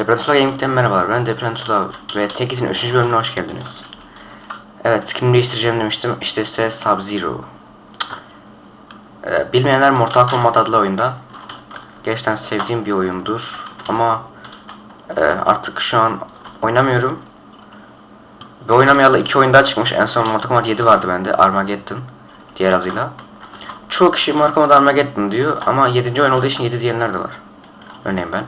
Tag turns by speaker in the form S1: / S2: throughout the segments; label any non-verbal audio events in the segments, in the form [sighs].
S1: Deprentula Gaming'den merhabalar. Ben Deprentula ve Tekit'in 3. bölümüne hoş geldiniz. Evet, skin değiştireceğim demiştim. İşte size Sub-Zero. Ee, bilmeyenler Mortal Kombat adlı oyunda. Gerçekten sevdiğim bir oyundur. Ama e, artık şu an oynamıyorum. Ve oynamayalı iki oyun daha çıkmış. En son Mortal Kombat 7 vardı bende. Armageddon. Diğer adıyla. Çoğu kişi Mortal Kombat Armageddon diyor. Ama 7. oyun olduğu için 7 diyenler de var. Örneğin ben.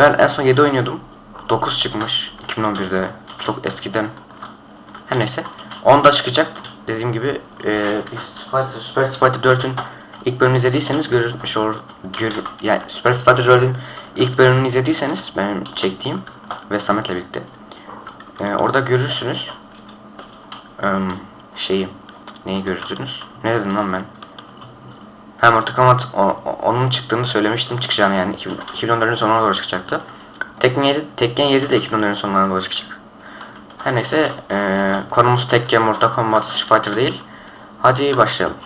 S1: Ben en son 7 oynuyordum. 9 çıkmış 2011'de. Çok eskiden. Her neyse. 10 da çıkacak. Dediğim gibi e, Fighter, Super Fighter 4'ün ilk bölümünü izlediyseniz görmüş olur. Gör, yani Super Fighter 4'ün ilk bölümünü izlediyseniz benim çektiğim ve Samet'le birlikte. E, orada görürsünüz. E, şeyi. Neyi görürsünüz? Ne dedim lan ben? Hem Mortal Kombat o- o- onun çıktığını söylemiştim çıkacağını yani 2000 2014'ün sonuna doğru çıkacaktı. Tekken 7, Tekken 7 de 2014'ün sonuna doğru çıkacak. Her neyse eee konumuz Tekken Mortal Kombat Street Fighter değil. Hadi başlayalım.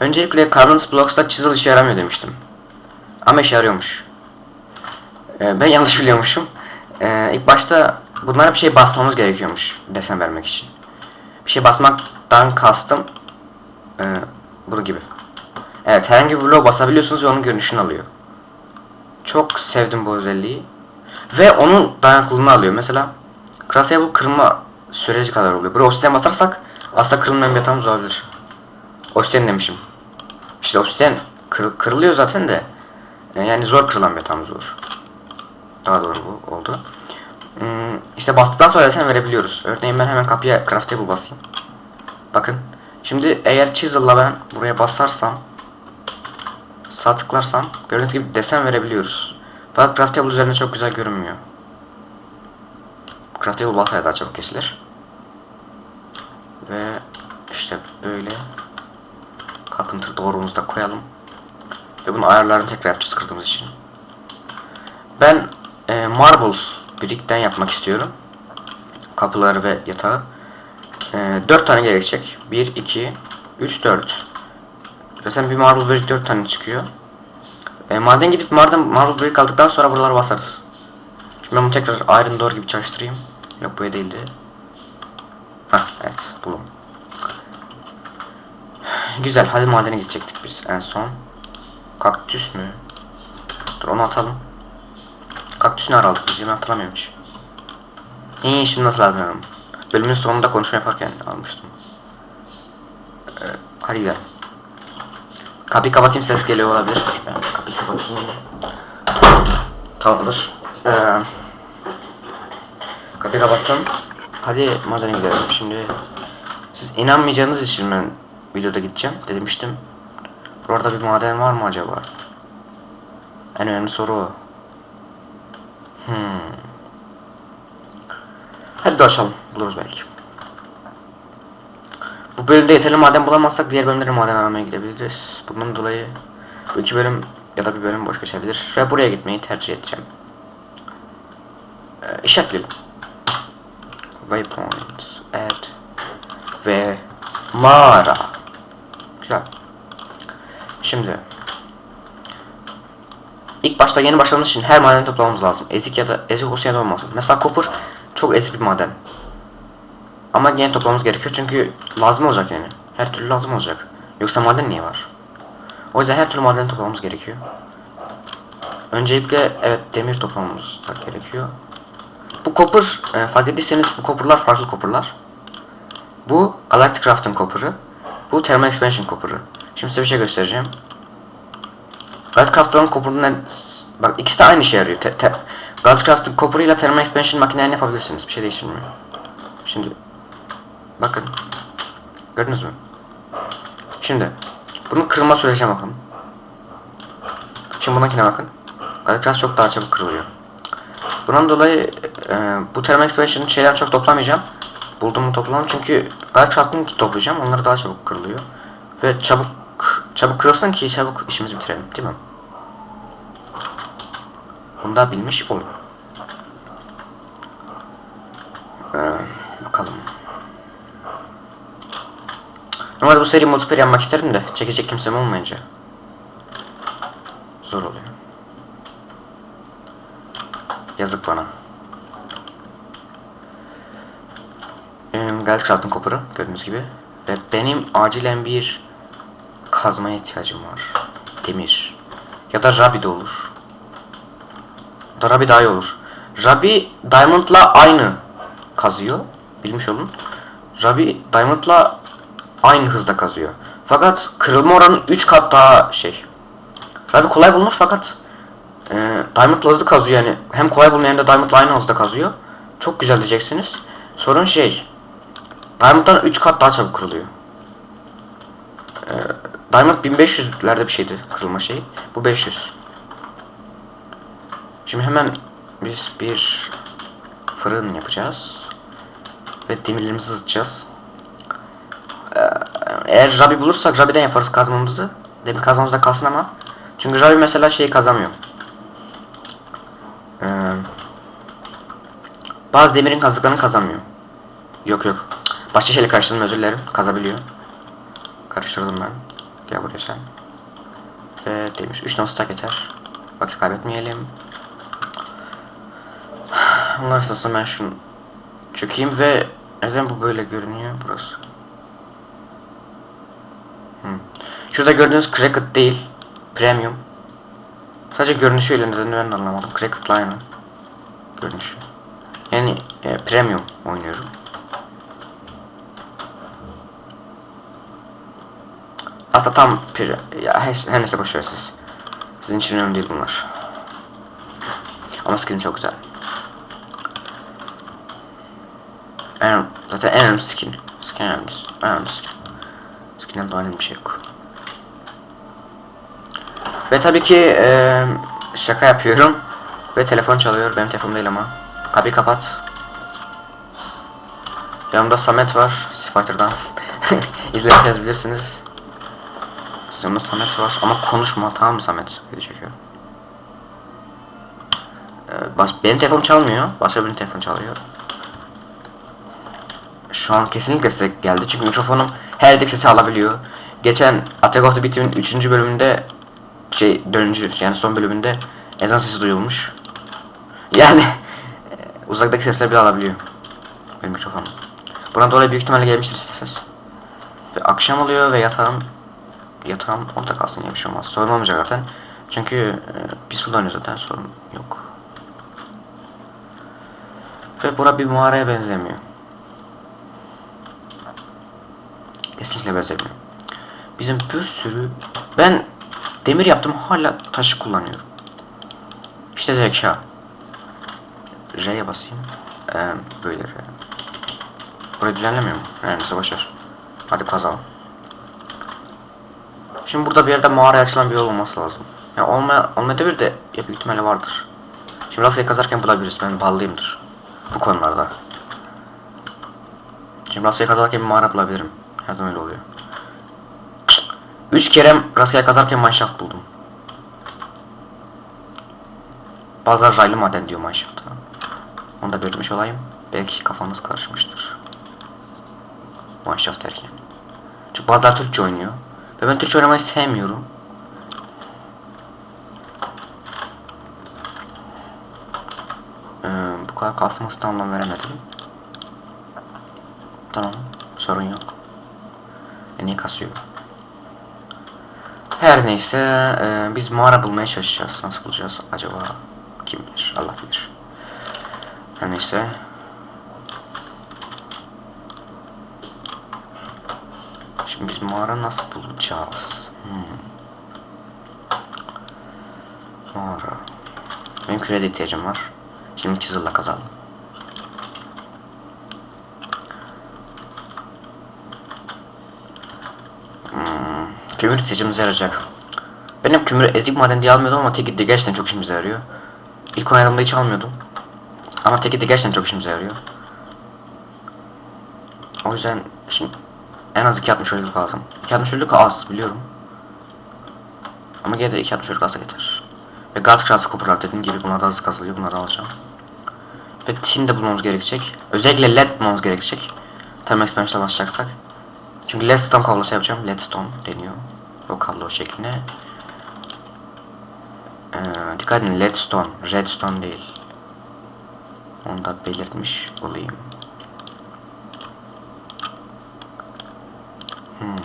S1: Öncelikle Carmen's Blocks'ta çizil işe yaramıyor demiştim. Ama işe yarıyormuş. Eee, ben yanlış biliyormuşum. Eee ilk başta bunlara bir şey basmamız gerekiyormuş desen vermek için. Bir şey basmaktan kastım eee bunu gibi. Evet herhangi bir bloğa basabiliyorsunuz ve onun görünüşünü alıyor. Çok sevdim bu özelliği. Ve onun dayanıklılığını alıyor. Mesela Craftable kırılma süreci kadar oluyor. Buraya obsidian basarsak aslında kırılmayan bir yatağımız olabilir. Obsidian demişim. İşte obsidian kır- kırılıyor zaten de e, yani zor kırılan bir yatağımız olur. Daha doğru bu oldu. Hmm, işte bastıktan sonra desen verebiliyoruz. Örneğin ben hemen kapıya craftable basayım. Bakın. Şimdi eğer chisel'la ben buraya basarsam sağ tıklarsam gördüğünüz gibi desen verebiliyoruz. Fakat craftable üzerinde çok güzel görünmüyor. Craftable baltaya daha çabuk kesilir. Ve işte böyle carpenter doğrumuzu koyalım. Ve bunun ayarlarını tekrar yapacağız kırdığımız için. Ben e, marble brick'ten yapmak istiyorum. Kapıları ve yatağı. E, 4 tane gerekecek. 1, 2, 3, 4. Zaten bir marble brick 4 tane çıkıyor. E, maden gidip maden marble brick aldıktan sonra buralara basarız. Şimdi ben bunu tekrar iron door gibi çalıştırayım. Yok böyle değildi. Hah evet buldum. Güzel hadi madene gidecektik biz en son. Kaktüs mü? Dur onu atalım. Kaktüs ne ara aldık biz? Ben hatırlamıyorum hiç. İyi şimdi hatırladım. Bölümün sonunda konuşma yaparken almıştım. Ee, hadi gidelim. Kapıyı kapatayım ses geliyor olabilir. Ben kapıyı kapatayım. Tamamdır. Ee, kapıyı kapattım. Hadi madene gidelim. Şimdi siz inanmayacağınız için ben videoda gideceğim demiştim. Burada bir maden var mı acaba? En önemli soru o. Hmm. Hadi dolaşalım. Buluruz belki. Bu bölümde yeterli maden bulamazsak diğer bölümlere maden aramaya gidebiliriz. Bundan dolayı bu iki bölüm ya da bir bölüm boş geçebilir. Ve buraya gitmeyi tercih edeceğim. Ee, işaretleyelim. Waypoint. Add. Ve mağara. Güzel. Şimdi İlk başta yeni başladığımız için her madeni toplamamız lazım. Ezik ya da ezik olsun ya da olmasın. Mesela copper çok ezik bir maden. Ama yine toplamamız gerekiyor çünkü lazım olacak yani. Her türlü lazım olacak. Yoksa maden niye var? O yüzden her türlü madeni toplamamız gerekiyor. Öncelikle evet demir toplamamız gerekiyor. Bu copper e, fark ettiyseniz bu copperlar farklı copperlar. Bu Galactic Craft'ın copper'ı. Bu Thermal Expansion copper'ı. Şimdi size bir şey göstereceğim. Galacticraft'ın copper'ın bak ikisi de aynı işe yarıyor. Te, te, Galacticraft'ın copper'ıyla Thermal Expansion makinelerini yapabilirsiniz. Bir şey değiştirmiyor. Şimdi bakın. Gördünüz mü? Şimdi bunun kırılma sürecine bakın. Şimdi bununkine bakın. Galacticraft çok daha çabuk kırılıyor. Bundan dolayı e, bu Thermal Expansion şeyden çok toplamayacağım. Bulduğumu toplamam çünkü Galacticraft'ın toplayacağım. Onlar daha çabuk kırılıyor. Ve çabuk çabuk kırılsın ki çabuk işimizi bitirelim değil mi? Bunu da bilmiş olun. Ee, bakalım. Normalde bu seri multiplayer yapmak isterdim de çekecek kimsem olmayınca zor oluyor. Yazık bana. Ee, geldik altın kopuru gördüğünüz gibi. Ve benim acilen bir kazmaya ihtiyacım var. Demir. Ya da Rabi de olur. Da Rabi daha iyi olur. Rabi Diamond'la aynı kazıyor. Bilmiş olun. Rabi Diamond'la aynı hızda kazıyor. Fakat kırılma oranı 3 kat daha şey. Rabi kolay bulunur fakat e, Diamond'la hızlı kazıyor yani. Hem kolay bulunuyor hem de Diamond'la aynı hızda kazıyor. Çok güzel diyeceksiniz. Sorun şey. Diamond'dan 3 kat daha çabuk kırılıyor. Ee, Diamond 1500'lerde bir şeydi kırılma şeyi. Bu 500. Şimdi hemen biz bir fırın yapacağız. Ve demirlerimizi ısıtacağız. Ee, eğer Rabi bulursak Rabi'den yaparız kazmamızı. Demir kazmamız da kalsın ama. Çünkü Rabi mesela şeyi kazamıyor. Ee, bazı demirin kazdıklarını kazamıyor. Yok yok. Başka şeyle karıştırdım özür dilerim. Kazabiliyor. Karıştırdım ben. Gel buraya sen. Ve demir. 3 non stack yeter. Vakit kaybetmeyelim. Onlar esasında ben şunu çökeyim ve neden bu böyle görünüyor burası? Hmm. Şurada gördüğünüz Cracked değil. Premium. Sadece görünüşüyle nedenini ben de anlamadım. Cracked'la aynı. Görünüşü. Yani e, Premium oynuyorum. Aslında tam pir ya her, her neyse boşver siz. Sizin için önemli değil bunlar. Ama skin çok güzel. En, zaten en önemli skin. Skin en önemlisi. En önemli skin. Skinden daha önemli bir şey yok. Ve tabii ki e, şaka yapıyorum. Ve telefon çalıyor. Benim telefonum değil ama. Kapıyı kapat. Yanımda Samet var. Fighter'dan. [laughs] İzlerseniz bilirsiniz. Yanımda Samet var. Ama konuşma tamam mı Samet? Video çekiyor. Ee, benim telefonum çalmıyor. Başka birinin telefonu çalıyor. Şu an kesinlikle size geldi. Çünkü mikrofonum her yerdeki sesi alabiliyor. Geçen Attack of the Beat'in 3. bölümünde şey dördüncü yani son bölümünde ezan sesi duyulmuş. Yani e, uzaktaki sesleri bile alabiliyor. Benim mikrofonum. Buna dolayı büyük ihtimalle gelmiştir ses. Ve akşam oluyor ve yatağım yatağım orada kalsın diye bir şey olmaz. Sorun olmayacak zaten. Çünkü e, bir suda zaten sorun yok. Ve bura bir mağaraya benzemiyor. Kesinlikle benzemiyor. Bizim bir sürü... Ben demir yaptım hala taşı kullanıyorum. İşte zeka. R'ye basayım. Ee, böyle R. Burayı düzenlemiyor mu? Neyse boşver. Hadi kazalım. Şimdi burada bir yerde mağaraya açılan bir yol olması lazım. Yani olma, bir de ya büyük ihtimalle vardır. Şimdi rastgele kazarken bulabiliriz. Ben ballıyımdır. Bu konularda. Şimdi rastgele kazarken bir mağara bulabilirim. Her zaman öyle oluyor. Üç kere rastgele kazarken mineshaft buldum. Bazıları raylı maden diyor mineshaft'a. Onu da belirtmiş olayım. Belki kafanız karışmıştır. Mineshaft derken. Çünkü bazıları Türkçe oynuyor. Ve ben Türkçe oynamayı sevmiyorum. Ee, bu kadar kasmasına anlam veremedim. Tamam. Sorun yok. Niye kasıyor? Her neyse e, biz mağara bulmaya çalışacağız. Nasıl bulacağız acaba? Kim bilir? Allah bilir. Her neyse. Şimdi biz mağara nasıl bulacağız? Hmm. Mağara. Benim kredi ihtiyacım var. Şimdi çizilla kazalım. Kömür ihtiyacımıza yarayacak. Benim kömürü ezik maden diye almıyordum ama teki de gerçekten çok işimize yarıyor. İlk oynadığımda hiç almıyordum. Ama teki de gerçekten çok işimize yarıyor. O yüzden şimdi en az 2.60 ölülük lazım. 2.60 ölülük az biliyorum. Ama gene de 2.60 ölülük az da yeter. Ve Godcraft Copper'lar dediğim gibi bunlar da hızlı kazılıyor. Bunları alacağım. Ve tin de bulmamız gerekecek. Özellikle led bulmamız gerekecek. Tam expansion'a başlayacaksak. Çünkü Ledstone kablosu yapacağım. Ledstone deniyor. O kablo şekline. Ee, dikkat edin Ledstone. Redstone değil. Onu da belirtmiş olayım. Hmm.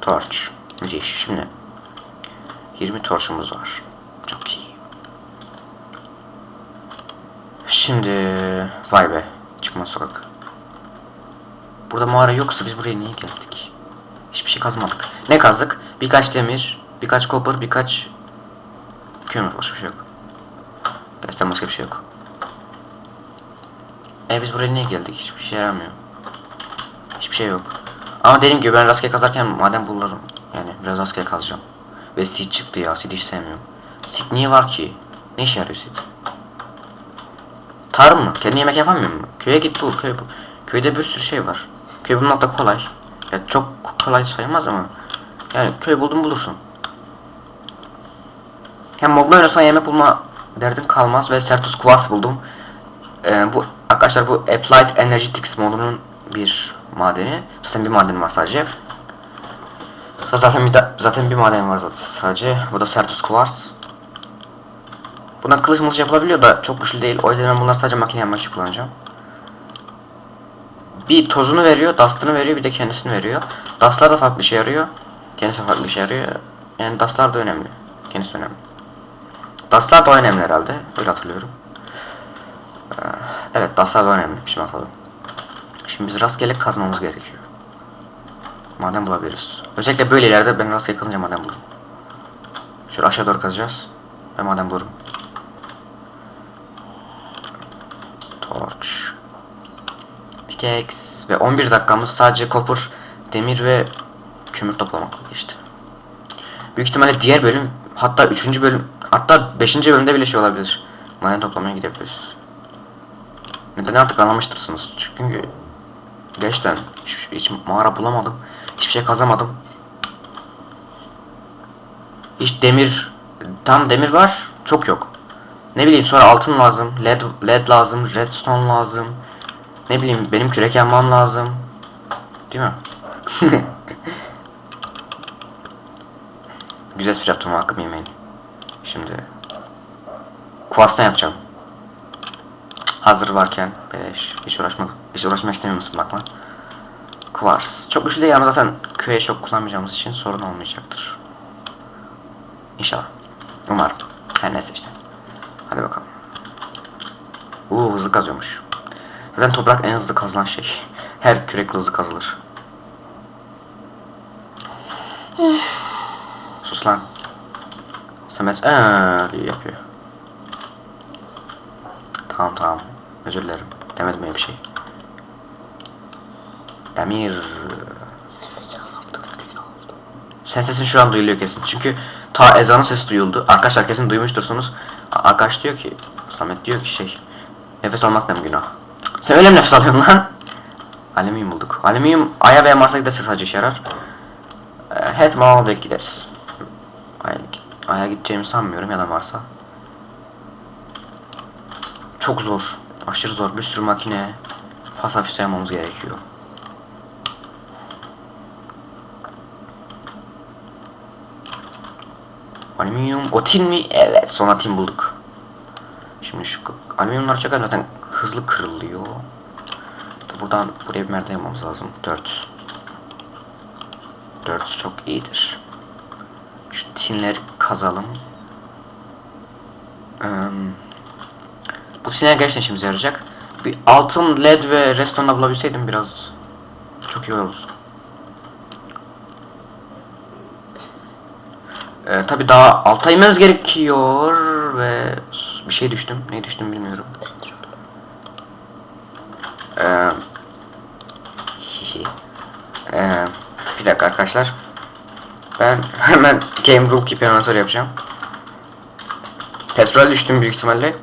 S1: Torch. Müthiş. Şimdi 20 torçumuz var. Çok iyi. Şimdi vay be. Çıkmaz sokak. Burada mağara yoksa biz buraya niye geldik? Hiçbir şey kazmadık. Ne kazdık? Birkaç demir, birkaç copper, birkaç kömür. Başka bir şey yok. Gerçekten başka bir şey yok. E biz buraya niye geldik? Hiçbir şey yaramıyor. Hiçbir şey yok. Ama dediğim gibi ben rastgele kazarken maden bulurum. Yani biraz rastgele kazacağım. Ve seed çıktı ya. Seed hiç sevmiyorum. Seed niye var ki? Ne işe yarıyor seed? Tarım mı? Kendi yemek yapamıyor mu? Köye git bul. Köy bul. Köyde bir sürü şey var. Köy bulmak da kolay. Ya çok kolay sayılmaz ama. Yani köy buldun bulursun. Hem mobla oynasan yemek bulma derdin kalmaz ve Sertus Quartz buldum. Ee, bu arkadaşlar bu Applied Energetics modunun bir madeni. Zaten bir maden var sadece. Zaten bir zaten bir maden var zaten sadece. Bu da Sertus Quartz. Buna kılıç mılıç yapılabiliyor da çok güçlü değil. O yüzden ben bunları sadece makine yapmak için kullanacağım. Bir tozunu veriyor, dust'ını veriyor, bir de kendisini veriyor. Dust'lar da farklı işe yarıyor. Kendisi farklı işe yarıyor. Yani dust'lar da önemli. Kendisi önemli. Dust'lar da önemli herhalde. Öyle hatırlıyorum. Ee, evet, dust'lar da önemli. Şimdi bakalım. Şimdi biz rastgele kazmamız gerekiyor. Maden bulabiliriz. Özellikle böyle ileride ben rastgele kazınca maden bulurum. Şöyle aşağı doğru kazacağız. Ve maden bulurum. Torch. Pickaxe. Ve 11 dakikamız sadece copper, demir ve kömür toplamakla geçti. Büyük ihtimalle diğer bölüm hatta 3. bölüm hatta 5. bölümde bile şey olabilir. Maden toplamaya gidebiliriz. Neden artık anlamıştırsınız. Çünkü gerçekten hiç, hiç mağara bulamadım. Hiçbir şey kazamadım. Hiç demir tam demir var çok yok. Ne bileyim sonra altın lazım, led led lazım, redstone lazım. Ne bileyim benim kürek yapmam lazım. Değil mi? [laughs] Güzel espri yaptım hakkımı yemeyin. Şimdi Kuas'tan yapacağım. Hazır varken beleş. Hiç uğraşmak, hiç uğraşmak istemiyor musun bakma. Kuvars. Çok güçlü değil ama zaten köye çok kullanmayacağımız için sorun olmayacaktır. İnşallah. Umarım. Her neyse işte. Hadi bakalım. Uuu hızlı kazıyormuş. Zaten toprak en hızlı kazılan şey. Her kürek hızlı kazılır. Sus lan. Samet eee diye yapıyor. Tamam tamam. Özür dilerim. Demedim öyle bir şey. Demir.
S2: Nefes oldu.
S1: Sen sesin şu an duyuluyor kesin. Çünkü ta ezanın sesi duyuldu. Arkadaşlar kesin duymuştursunuz. Arkadaş diyor ki, Samet diyor ki şey, nefes almak da mı günah? Sen öyle mi nefes alıyorsun lan? Alüminyum bulduk. Alüminyum Ay'a veya Mars'a giderse sadece işe yarar. Het Mağla belki gideriz. Ay'a, Ay'a gideceğimi sanmıyorum ya da Mars'a. Çok zor. Aşırı zor. Bir sürü makine. Fasa füse yapmamız gerekiyor. Alüminyum, o tin mi? Evet, sonra tin bulduk. Şimdi şu alüminyumlar çok zaten hızlı kırılıyor. Buradan buraya bir merdiven yapmamız lazım. 4. 4 çok iyidir. Şu tinleri kazalım. Ee, bu tinler gerçekten işimize yarayacak. Bir altın, led ve redstone bulabilseydim biraz çok iyi olur. Ee, tabi daha alta inmemiz gerekiyor ve bir şey düştüm. Ne düştüm bilmiyorum. Ee. Ee, bir dakika arkadaşlar. Ben hemen Game Rookie Penaltor yapacağım. Petrol düştüm büyük ihtimalle.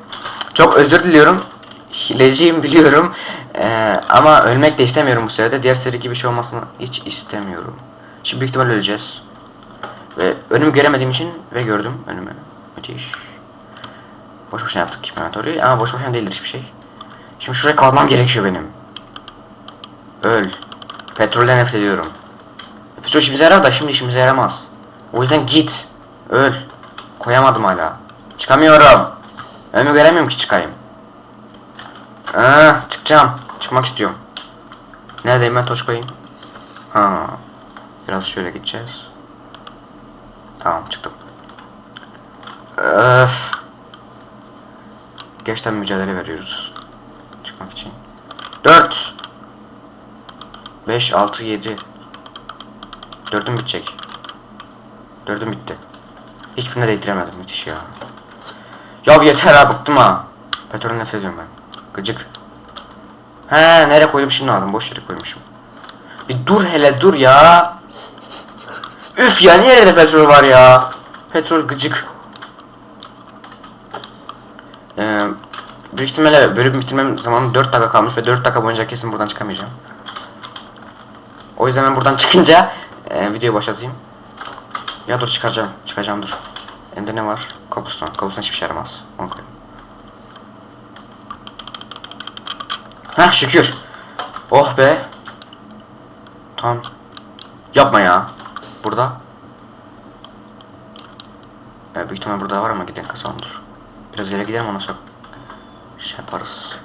S1: Çok özür diliyorum. Hileciyim biliyorum. Ee, ama ölmek de istemiyorum bu sırada. Diğer seri gibi bir şey olmasını hiç istemiyorum. Şimdi büyük ihtimalle öleceğiz. Ve önümü göremediğim için ve gördüm önümü. Müthiş. Boş boşuna yaptık kipenatoru ama boş boşuna değildir hiçbir şey. Şimdi şuraya kalmam gerekiyor benim. Öl. Petrolden nefret ediyorum. Petrol işimize yarar da şimdi işimize yaramaz. O yüzden git. Öl. Koyamadım hala. Çıkamıyorum. Önümü göremiyorum ki çıkayım. Ah, çıkacağım. Çıkmak istiyorum. Neredeyim ben Toşko'yum? Ha. Biraz şöyle gideceğiz. Tamam çıktım. Öf. Gerçekten mücadele veriyoruz. Çıkmak için. 4 5 6 7 Dördüm bitecek. Dördüm bitti. Hiçbirine değdiremedim müthiş ya. Ya yeter ha bıktım ha. Petrol nefret ediyorum ben. Gıcık. He nereye koydum şimdi aldım boş yere koymuşum. Bir dur hele dur ya. Üf ya niye yerde petrol var ya? Petrol gıcık. Ee, büyük ihtimalle bölüm bitirmem zamanı 4 dakika kalmış ve 4 dakika boyunca kesin buradan çıkamayacağım. O yüzden ben buradan [laughs] çıkınca e, videoyu başlatayım. Ya dur çıkaracağım. Çıkacağım dur. Elimde ne var? Cobblestone. Cobblestone hiçbir şey yaramaz. Onu. Heh şükür. Oh be. Tamam. Yapma ya. Burada. E, büyük ihtimal burada var ama giden kasa ondur. Biraz ileri gidelim ona sonra şey yaparız.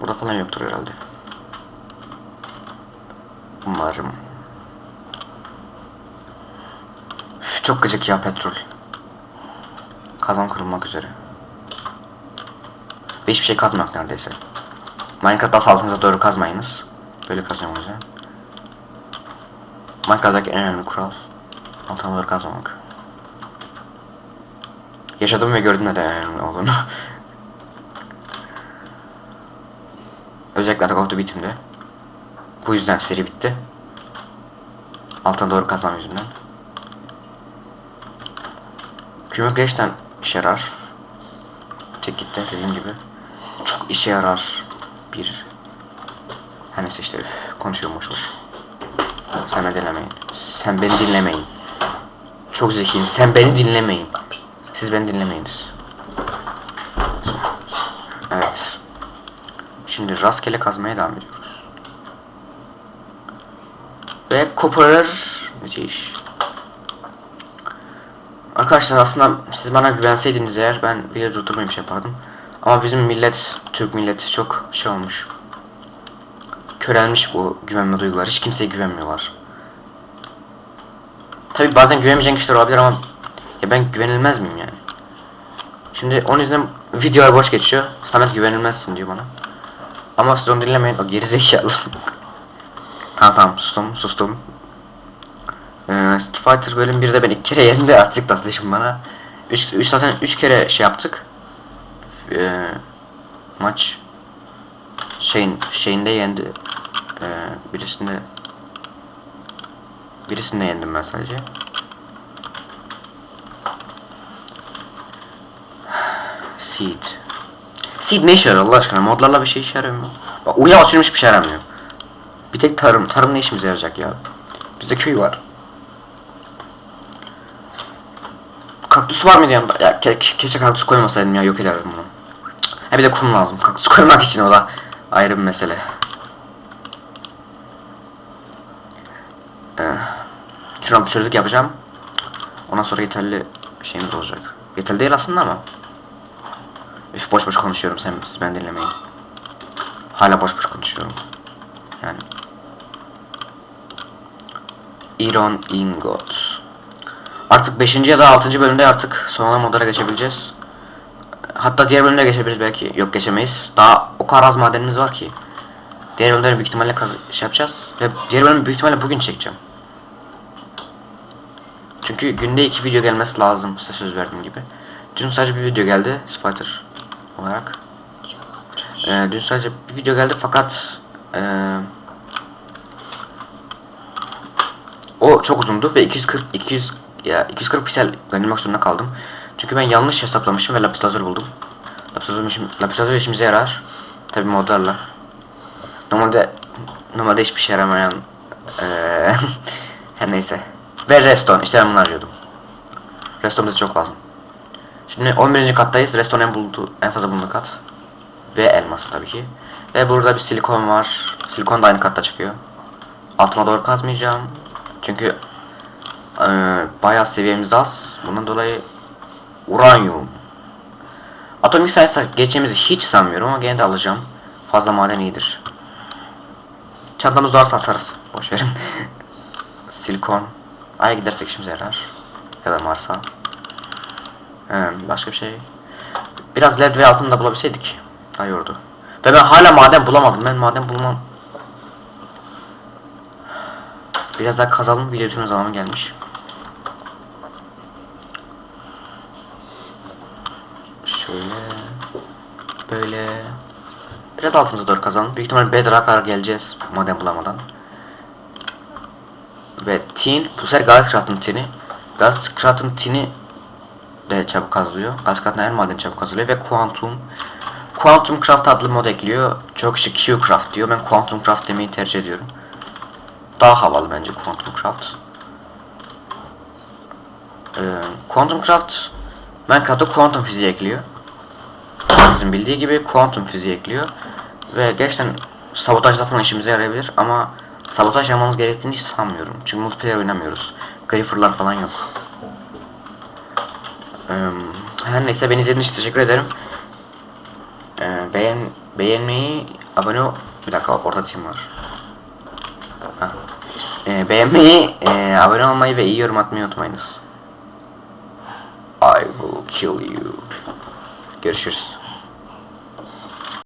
S1: Burada falan yoktur herhalde. Umarım. Üf, Çok gıcık ya petrol. Kazan kırılmak üzere. Ve hiçbir şey kazmak neredeyse. Minecraft asfaltınıza doğru kazmayınız. Böyle kazıyorum o yüzden. Minecraft'taki en önemli kural altına doğru kazmamak. Yaşadım ve gördüm neden önemli olduğunu. Özellikle Attack of the Beatim'de. Bu yüzden seri bitti. Altına doğru kazmam yüzünden. Kümük gerçekten işe yarar. Tek gitti dediğim gibi. Çok işe yarar. Bir. Her neyse işte üf, konuşuyorum boş boş. Sen beni dinlemeyin. Sen beni dinlemeyin. Çok zekiyim. Sen beni dinlemeyin. Siz beni dinlemeyiniz. Evet. Şimdi rastgele kazmaya devam ediyoruz. Ve Cooper müthiş. Arkadaşlar aslında siz bana güvenseydiniz eğer ben video durdurmaymış yapardım. Ama bizim millet, Türk milleti çok şey olmuş. Körelmiş bu güvenme duygular. Hiç kimseye güvenmiyorlar. Tabi bazen güvenmeyeceğin kişiler olabilir ama ya ben güvenilmez miyim yani? Şimdi onun yüzünden videolar boş geçiyor. Samet güvenilmezsin diyor bana. Ama siz onu dinlemeyin o gerizekalı. tamam tamam sustum sustum. Ee, Street Fighter bölüm 1'de ben iki kere yendi artık [laughs] tatlışım bana. 3 üç, zaten 3 kere şey yaptık. Ee, maç şeyin şeyinde yendi. Ee, birisinde birisinde yendim ben sadece. [sighs] Seed. Seed ne işe yarıyor Allah aşkına? Modlarla bir şey işe yarıyor mu? Bak uya basıyorum hiçbir şey yaramıyor. Bir tek tarım. Tarım ne işimize yarayacak ya? Bizde köy var. Kaktüs var mıydı yanımda? Ya ke ke- keşke kaktüs koymasaydım ya yok ederdim bunu. Ha bir de kum lazım. Kaktüs koymak için o da ayrı bir mesele. Ee, şuradan çocuk yapacağım. Ondan sonra yeterli şeyimiz olacak. Yeterli değil aslında ama. Üf boş boş konuşuyorum sen siz ben dinlemeyin. Hala boş boş konuşuyorum. Yani. Iron Ingot. Artık 5. ya da 6. bölümde artık sonradan modlara geçebileceğiz. Hatta diğer bölümde geçebiliriz belki. Yok geçemeyiz. Daha o kadar az madenimiz var ki. Diğer bölümleri büyük ihtimalle şey yapacağız. Ve diğer bölümü büyük ihtimalle bugün çekeceğim. Çünkü günde iki video gelmesi lazım size söz verdiğim gibi. Dün sadece bir video geldi Spider olarak. Ee, dün sadece bir video geldi fakat ee, o çok uzundu ve 240 200 ya 240 piksel göndermek zorunda kaldım. Çünkü ben yanlış hesaplamışım ve lapis lazuli buldum. Lapis lazuli, lapis lazuli işimize yarar. Tabi modlarla. Normalde normalde hiçbir şey yaramayan ee, [laughs] her neyse. Ve redstone işte ben bunu arıyordum. Redstone bize çok lazım. Şimdi 11. kattayız. Redstone en buldu en fazla bulunduğu kat. Ve elması tabii ki. Ve burada bir silikon var. Silikon da aynı katta çıkıyor. Altıma doğru kazmayacağım. Çünkü eee bayağı seviyemiz az. Bundan dolayı Uranyum. Atomik sayısı geçeceğimizi hiç sanmıyorum ama gene de alacağım. Fazla maden iyidir. Çantamız varsa atarız. Boş verin. [laughs] Silikon. Ay'a gidersek işimize yarar. Ya da Mars'a. Başka bir şey. Biraz led ve altın da bulabilseydik. Daha iyi. Ve ben hala maden bulamadım. Ben maden bulmam. Biraz daha kazalım. Video bitirme zamanı gelmiş. Şöyle. Böyle. Biraz altımıza doğru kazalım. Büyük ihtimalle bedrock'a kadar geleceğiz. Maden bulamadan. Ve tin. Bu sefer Gazcraft'ın tini. Gazcraft'ın tini de çabuk kazılıyor. Gazcraft'ın her maden çabuk kazılıyor. Ve Quantum. Quantum Craft adlı mod ekliyor. Çok kişi Q Craft diyor. Ben Quantum Craft demeyi tercih ediyorum. Daha havalı bence Quantum Craft. Ee, Quantum Craft Minecraft'ta kuantum fiziği ekliyor. Bizim bildiği gibi kuantum fiziği ekliyor. Ve gerçekten sabotajda falan işimize yarayabilir ama sabotaj yapmamız gerektiğini hiç sanmıyorum. Çünkü multiplayer oynamıyoruz. Griefer'lar falan yok. Her neyse beni izlediğiniz için teşekkür ederim. Ee, beğen beğenmeyi, abone ol... Bir dakika orada tim var. Ha. Ee, beğenmeyi, e, abone olmayı ve iyi yorum atmayı unutmayınız. I will kill you. Görüşürüz.